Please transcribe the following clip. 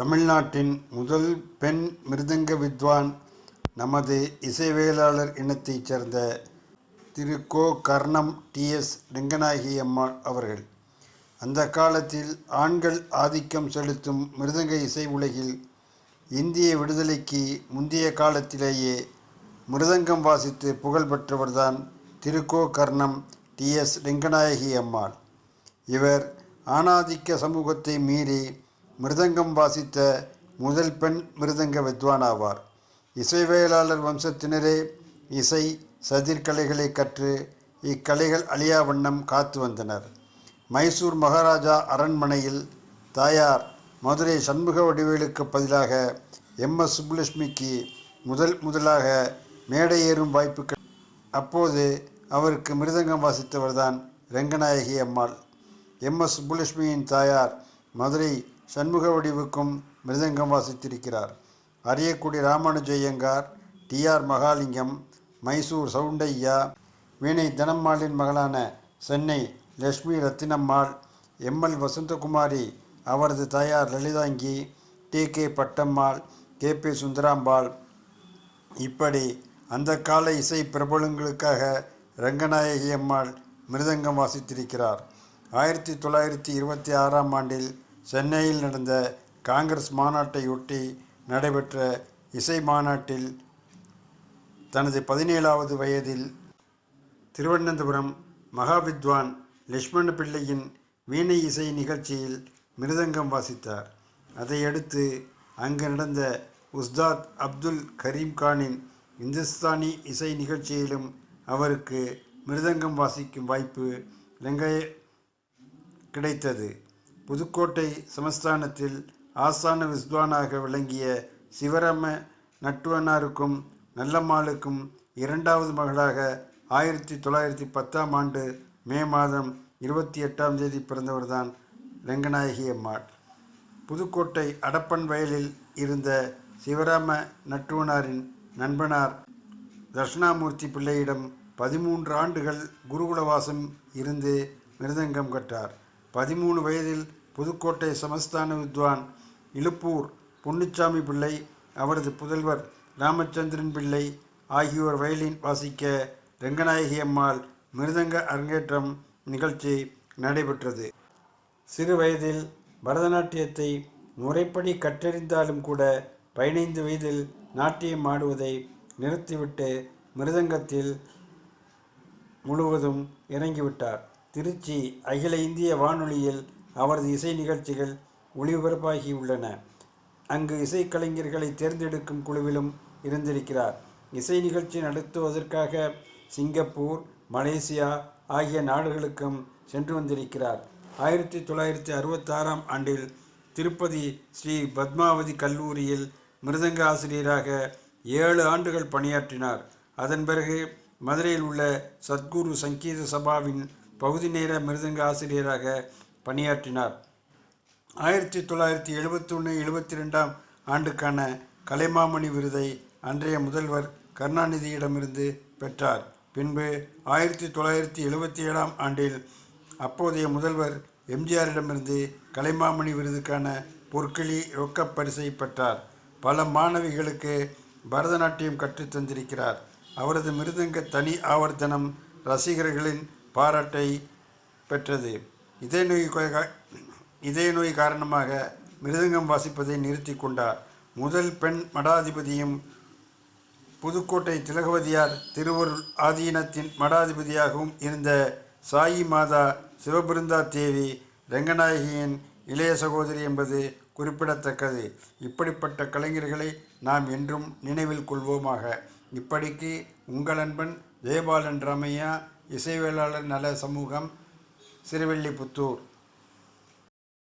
தமிழ்நாட்டின் முதல் பெண் மிருதங்க வித்வான் நமது இசைவேளாளர் இனத்தைச் சேர்ந்த திரு கோ கர்ணம் டிஎஸ் ரெங்கநாயகி அம்மாள் அவர்கள். அந்த காலத்தில் ஆண்கள் ஆதிக்கம் செலுத்தும் மிருதங்க இசை உலகில் இந்திய விடுதலைக்கு முந்தைய காலத்திலேயே மிருதங்கம் வாசித்து புகழ் பெற்றவர்தான் திரு கோ கர்ணம் டிஎஸ் ரெங்கநாயகி அம்மாள். இவர் ஆணாதிக்க சமூகத்தை மீறி மிருதங்கம் வாசித்த முதல் பெண் மிருதங்க வித்வான் ஆவார் இசைவேளாளர் வம்சத்தினரே இசை சதிர்கலைகளை கற்று இக்கலைகள் அழியா வண்ணம் காத்து வந்தனர். மைசூர் மகாராஜா அரண்மனையில் தாயார் மதுரை சண்முக வடிவேலுக்கு பதிலாக எம். எஸ். சுப்புலட்சுமிக்கு முதல் முதலாக மேடை ஏறும் வாய்ப்பு அப்போது அவருக்கு மிருதங்கம் வாசித்தவர்தான் ரெங்கநாயகி அம்மாள். எம். எஸ். சுப்புலட்சுமியின் தாயார் மதுரை சண்முக வடிவுக்கும் மிருதங்கம் வாசித்திருக்கிறார். அரியக்குடி ராமானுஜய்யங்கார் டி ஆர் மகாலிங்கம் மைசூர் சவுண்டையா வீணை தனம்மாளின் மகளான சென்னை லட்சுமி ரத்தினம்மாள் எம்எல் வசந்தகுமாரி அவரது தாயார் Lalithangi D K Pattammal K B Sundarambal. இப்படி அந்த கால இசை பிரபலங்களுக்காக ரங்கநாயகி அம்மாள் மிருதங்கம் வாசித்திருக்கிறார். ஆயிரத்தி தொள்ளாயிரத்தி இருபத்தி ஆறாம் ஆண்டில் சென்னையில் நடந்த காங்கிரஸ் மாநாட்டையொட்டி நடைபெற்ற இசை மாநாட்டில் தனது பதினேழாவது வயதில் திருவனந்தபுரம் மகாவித்வான் லட்சுமண பிள்ளையின் வீணை இசை நிகழ்ச்சியில் மிருதங்கம் வாசித்தார். அதையடுத்து அங்கு நடந்த உஸ்தாத் அப்துல் கரீம் கானின் இந்துஸ்தானி இசை நிகழ்ச்சியிலும் அவருக்கு மிருதங்கம் வாசிக்கும் வாய்ப்பு வெங்காய கிடைத்தது. புதுக்கோட்டை சமஸ்தானத்தில் ஆசான வித்வானாக விளங்கிய சிவராம நட்டுவனாருக்கும் நல்லம்மாளுக்கும் இரண்டாவது மகளாக ஆயிரத்தி தொள்ளாயிரத்தி பத்தாம் ஆண்டு மே மாதம் இருபத்தி எட்டாம் தேதி பிறந்தவர்தான் ரெங்கநாயகி அம்மாள். புதுக்கோட்டை அடப்பன் வயலில் இருந்த சிவராம நட்டுவனாரின் நண்பனார் தட்சிணாமூர்த்தி பிள்ளையிடம் பதிமூன்று ஆண்டுகள் குருகுலவாசம் இருந்து மிருதங்கம் கற்றார் பதிமூணு வயதில் புதுக்கோட்டை சமஸ்தான வித்வான் இழுப்பூர் பொன்னுச்சாமி பிள்ளை அவரது புதல்வர் ராமச்சந்திரன் பிள்ளை ஆகியோர் வயலின் வாசிக்க ரெங்கநாயகி அம்மாள் மிருதங்க அரங்கேற்றம் நிகழ்ச்சி நடைபெற்றது. சிறு வயதில் பரதநாட்டியத்தை முறைப்படி கற்றறிந்தாலும் கூட பதினைந்து வயதில் நாட்டியம் ஆடுவதை நிறுத்திவிட்டு மிருதங்கத்தில் முழுவதும் இறங்கிவிட்டார். திருச்சி அகில இந்திய வானொலியில் அவரது இசை நிகழ்ச்சிகள் ஒளிபரப்பாகியுள்ளன அங்கு இசைக்கலைஞர்களை தேர்ந்தெடுக்கும் குழுவிலும் இருந்திருக்கிறார். இசை நிகழ்ச்சி நடத்துவதற்காக சிங்கப்பூர் மலேசியா ஆகிய நாடுகளுக்கும் சென்று வந்திருக்கிறார். ஆயிரத்தி தொள்ளாயிரத்தி அறுபத்தாறாம் ஆண்டில் திருப்பதி ஸ்ரீ பத்மாவதி கல்லூரியில் மிருதங்க ஆசிரியராக ஏழு ஆண்டுகள் பணியாற்றினார். அதன் பிறகு மதுரையில் உள்ள சத்குரு சங்கீத சபாவின் பகுதி நேர மிருதங்க ஆசிரியராக பணியாற்றினார். ஆயிரத்தி தொள்ளாயிரத்தி எழுபத்தொன்று எழுபத்தி ரெண்டாம் ஆண்டுக்கான கலைமாமணி விருதை அன்றைய முதல்வர் கருணாநிதியிடமிருந்து பெற்றார். பின்பு ஆயிரத்தி தொள்ளாயிரத்தி எழுபத்தி ஏழாம் ஆண்டில் அப்போதைய முதல்வர் எம்ஜிஆரிடமிருந்து கலைமாமணி விருதுக்கான பொற்களி ரொக்கப் பரிசை பெற்றார். பல மாணவிகளுக்கு பரதநாட்டியம் கற்றுத்தந்திருக்கிறார் அவரது மிருதங்க தனி ஆவர்த்தனம் ரசிகர்களின் பாராட்டை பெற்றது. இதய நோய் கா- இதய நோய் காரணமாக மிருதங்கம் வாசிப்பதை நிறுத்தி கொண்டார் முதல் பெண் மடாதிபதியும் புதுக்கோட்டை திலகவதியார் திருவருள் ஆதீனத்தின் மடாதிபதியாகவும் இருந்த சாயி மாதா சிவபிருந்தா தேவி ரெங்கநாயகியின் இளைய சகோதரி என்பது குறிப்பிடத்தக்கது. இப்படிப்பட்ட கலைஞர்களை நாம் என்றும் நினைவில் கொள்வோமாக. இப்படிக்கு உங்கள் அன்பன் ஜெயபாலன் ராமையா இசைவேளாளர் நல சமூகம் சிறுவில்லிபுத்தூர்